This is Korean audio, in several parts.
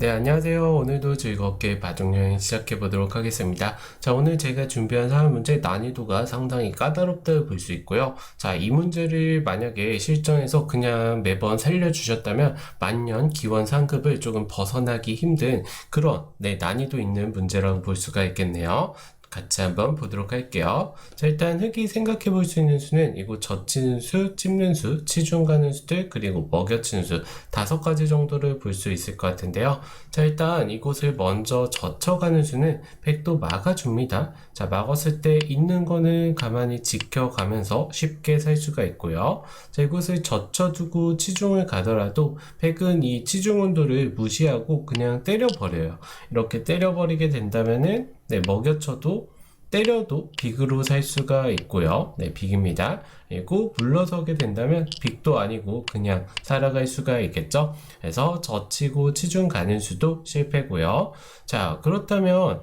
네, 안녕하세요. 오늘도 즐겁게 바둑여행 시작해 보도록 하겠습니다. 자, 오늘 제가 준비한 사회 문제 난이도가 상당히 까다롭다고 볼 수 있고요. 자, 이 문제를 만약에 실전에서 그냥 매번 살려주셨다면 만년 기원 상급을 조금 벗어나기 힘든 그런 네, 난이도 있는 문제라고 볼 수가 있겠네요. 같이 한번 보도록 할게요. 자, 일단 흙이 생각해 볼 수 있는 수는 이곳 젖히는 수, 찝는 수, 치중 가는 수들, 그리고 먹여치는 수 다섯 가지 정도를 볼 수 있을 것 같은데요. 자, 일단 이곳을 먼저 젖혀 가는 수는 백도 막아줍니다. 자, 막았을 때 있는 거는 가만히 지켜가면서 쉽게 살 수가 있고요. 자, 이곳을 젖혀두고 치중을 가더라도 백은 이 치중 온도를 무시하고 그냥 때려버려요. 이렇게 때려버리게 된다면은 네, 먹여쳐도 때려도 빅으로 살 수가 있고요. 네, 빅입니다. 그리고 물러서게 된다면 빅도 아니고 그냥 살아갈 수가 있겠죠. 그래서 젖히고 치중 가는 수도 실패고요. 자, 그렇다면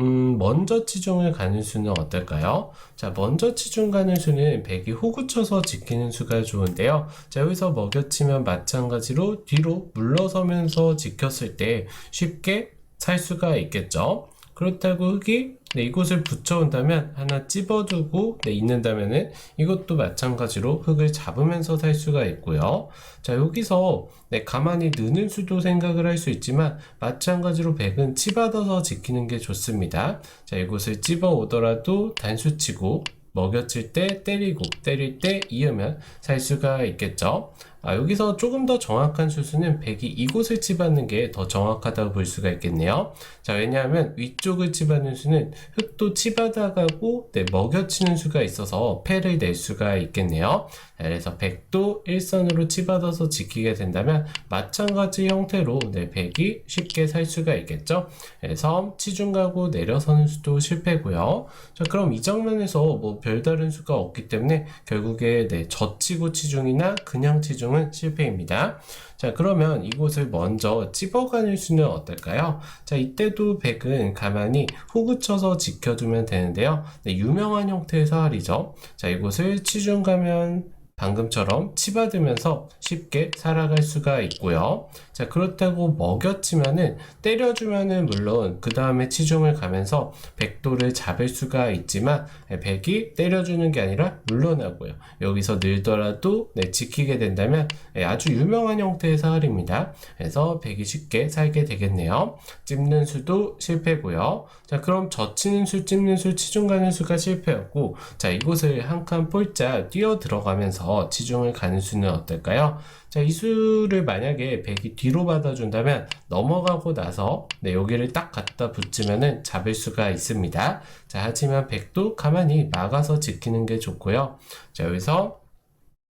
음, 먼저 치중을 가는 수는 어떨까요? 자, 먼저 치중 가는 수는 백이 호구 쳐서 지키는 수가 좋은데요. 자, 여기서 먹여치면 마찬가지로 뒤로 물러서면서 지켰을 때 쉽게 살 수가 있겠죠. 그렇다고 흙이 네, 이곳을 붙여온다면 하나 찝어두고 네, 있는다면은 이것도 마찬가지로 흙을 잡으면서 살 수가 있고요. 자 여기서 네, 가만히 느는 수도 생각을 할 수 있지만 마찬가지로 백은 치받아서 지키는 게 좋습니다. 자 이곳을 찝어 오더라도 단수치고 먹여칠 때 때리고 때릴 때 이으면 살 수가 있겠죠. 아, 여기서 조금 더 정확한 수수는 백이 이곳을 치받는 게 더 정확하다고 볼 수가 있겠네요. 자, 왜냐하면 위쪽을 치받는 수는 흙도 치받아가고 네, 먹여치는 수가 있어서 패를 낼 수가 있겠네요. 자, 그래서 백도 일선으로 치받아서 지키게 된다면 마찬가지 형태로 네, 백이 쉽게 살 수가 있겠죠. 그래서 치중 가고 내려서는 수도 실패고요. 자, 그럼 이 장면에서 뭐 별다른 수가 없기 때문에 결국에 네, 젖히고 치중이나 그냥 치중 은 실패입니다. 자, 그러면 이곳을 먼저 찝어가는 수는 어떨까요? 자, 이때도 백은 가만히 호구 쳐서 지켜두면 되는데요. 네, 유명한 형태의 사활이죠. 자, 이곳을 치중 가면 방금처럼 치받으면서 쉽게 살아갈 수가 있고요. 자, 그렇다고 먹여치면은 때려주면은 물론 그 다음에 치중을 가면서 백도를 잡을 수가 있지만 네, 백이 때려주는 게 아니라 물러나고요. 여기서 늘더라도 네, 지키게 된다면 네, 아주 유명한 형태의 사활입니다. 그래서 백이 쉽게 살게 되겠네요. 찝는 수도 실패고요. 자, 그럼 젖히는 수, 찝는 수, 치중 가는 수가 실패였고 자, 이곳을 한 칸 폴짝 뛰어 들어가면서 치중을 가는 수는 어떨까요? 자, 이 수를 만약에 백이 뒤로 받아준다면 넘어가고 나서 네, 여기를 딱 갖다 붙이면은 잡을 수가 있습니다. 자, 하지만 백도 가만히 막아서 지키는 게 좋고요. 자, 여기서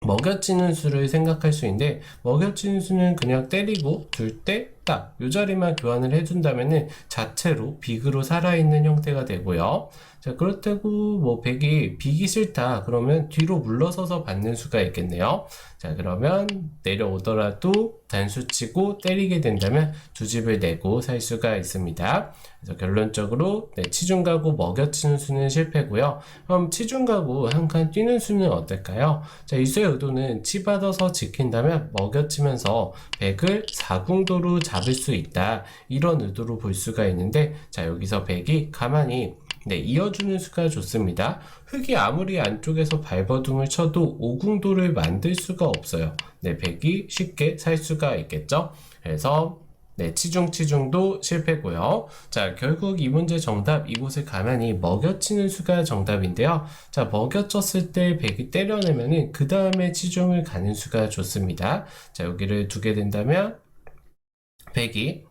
먹여치는 수를 생각할 수 있는데 먹여치는 수는 그냥 때리고 둘때 딱 이 자리만 교환을 해준다면은 자체로 빅으로 살아있는 형태가 되고요. 자 그렇다고 뭐 백이 빅이 싫다 그러면 뒤로 물러서서 받는 수가 있겠네요. 자 그러면 내려오더라도 단수치고 때리게 된다면 두 집을 내고 살 수가 있습니다. 그래서 결론적으로 네, 치중가고 먹여치는 수는 실패고요. 그럼 치중가고 한칸 뛰는 수는 어떨까요? 자, 이 수의 의도는 치받아서 지킨다면 먹여치면서 백을 사궁도로 잡을 수 있다. 이런 의도로 볼 수가 있는데 자, 여기서 백이 가만히 네, 이어주는 수가 좋습니다. 흙이 아무리 안쪽에서 발버둥을 쳐도 오궁도를 만들 수가 없어요. 네, 백이 쉽게 살 수가 있겠죠. 그래서 네, 치중 치중도 실패고요. 자, 결국 이 문제 정답 이곳을 가만히 먹여치는 수가 정답인데요. 자, 먹여쳤을 때 백이 때려내면은 그 다음에 치중을 가는 수가 좋습니다. 자, 여기를 두게 된다면 백이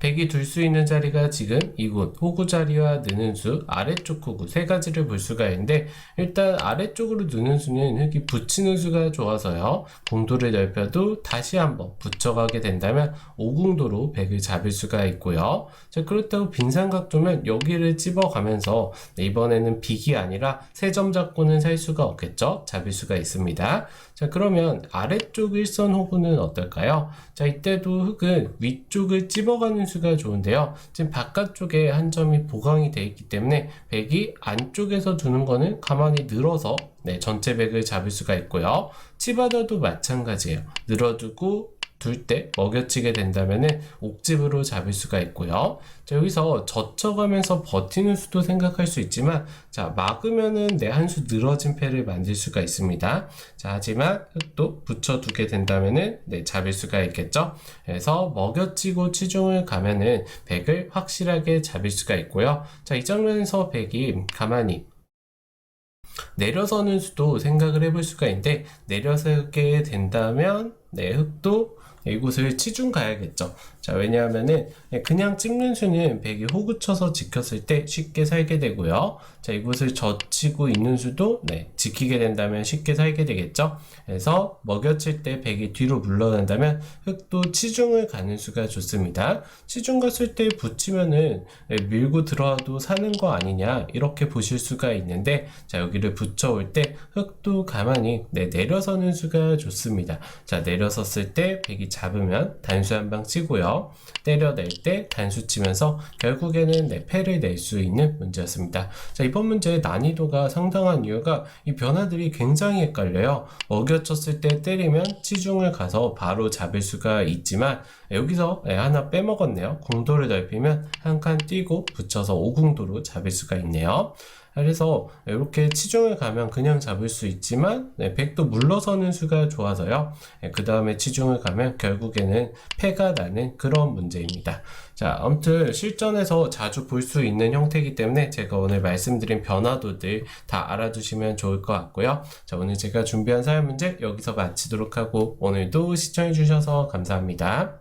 백이 둘 수 있는 자리가 지금 이곳 호구 자리와 느는 수 아래쪽 호구 세 가지를 볼 수가 있는데 일단 아래쪽으로 느는 수는 흙이 붙이는 수가 좋아서요. 공도를 넓혀도 다시 한번 붙여가게 된다면 오궁도로 백을 잡을 수가 있고요. 자 그렇다고 빈삼각도면 여기를 찝어가면서 네, 이번에는 빅이 아니라 세 점 잡고는 살 수가 없겠죠? 잡을 수가 있습니다. 자 그러면 아래쪽 일선 호구는 어떨까요? 자 이때도 흙은 위쪽을 찝어가는 수가 좋은데요. 지금 바깥쪽에 한 점이 보강이 되어 있기 때문에 백이 안쪽에서 두는 거는 가만히 늘어서 네, 전체 백을 잡을 수가 있고요. 치바다도 마찬가지예요. 늘어두고 둘 때 먹여치게 된다면은 옥집으로 잡을 수가 있고요. 자, 여기서 젖혀가면서 버티는 수도 생각할 수 있지만 자, 막으면은 내 한 수 늘어진 패를 만들 수가 있습니다. 자, 하지만 흑도 붙여두게 된다면은 네, 잡을 수가 있겠죠. 그래서 먹여치고 치중을 가면은 백을 확실하게 잡을 수가 있고요. 자, 이 장면에서 백이 가만히 내려서는 수도 생각을 해볼 수가 있는데 내려서게 된다면 네, 흑도 이곳을 치중 가야겠죠. 자, 왜냐하면은 그냥 찍는 수는 백이 호구 쳐서 지켰을 때 쉽게 살게 되고요. 자, 이곳을 젖히고 있는 수도 네, 지키게 된다면 쉽게 살게 되겠죠. 그래서 먹여칠 때 백이 뒤로 물러난다면 흑도 치중을 가는 수가 좋습니다. 치중 갔을 때 붙이면은 네, 밀고 들어와도 사는 거 아니냐 이렇게 보실 수가 있는데 자, 여기를 붙여올 때 흑도 가만히 네, 내려서는 수가 좋습니다. 자, 내려섰을 때 백이 잡으면 단수 한 방 치고요. 때려낼 때 단수 치면서 결국에는 네, 패를 낼 수 있는 문제였습니다. 자, 이번 문제의 난이도가 상당한 이유가 이 변화들이 굉장히 헷갈려요. 먹여쳤을 때 때리면 치중을 가서 바로 잡을 수가 있지만 여기서 네, 하나 빼먹었네요. 공도를 넓히면 한칸 띄고 붙여서 오궁도로 잡을 수가 있네요. 그래서 이렇게 치중을 가면 그냥 잡을 수 있지만 네, 백도 물러서는 수가 좋아서요. 그 다음에 치중을 가면 결국에는 패가 나는 그런 문제입니다. 자, 아무튼 실전에서 자주 볼 수 있는 형태이기 때문에 제가 오늘 말씀드린 변화도들 다 알아두시면 좋을 것 같고요. 자, 오늘 제가 준비한 사연 문제 여기서 마치도록 하고 오늘도 시청해 주셔서 감사합니다.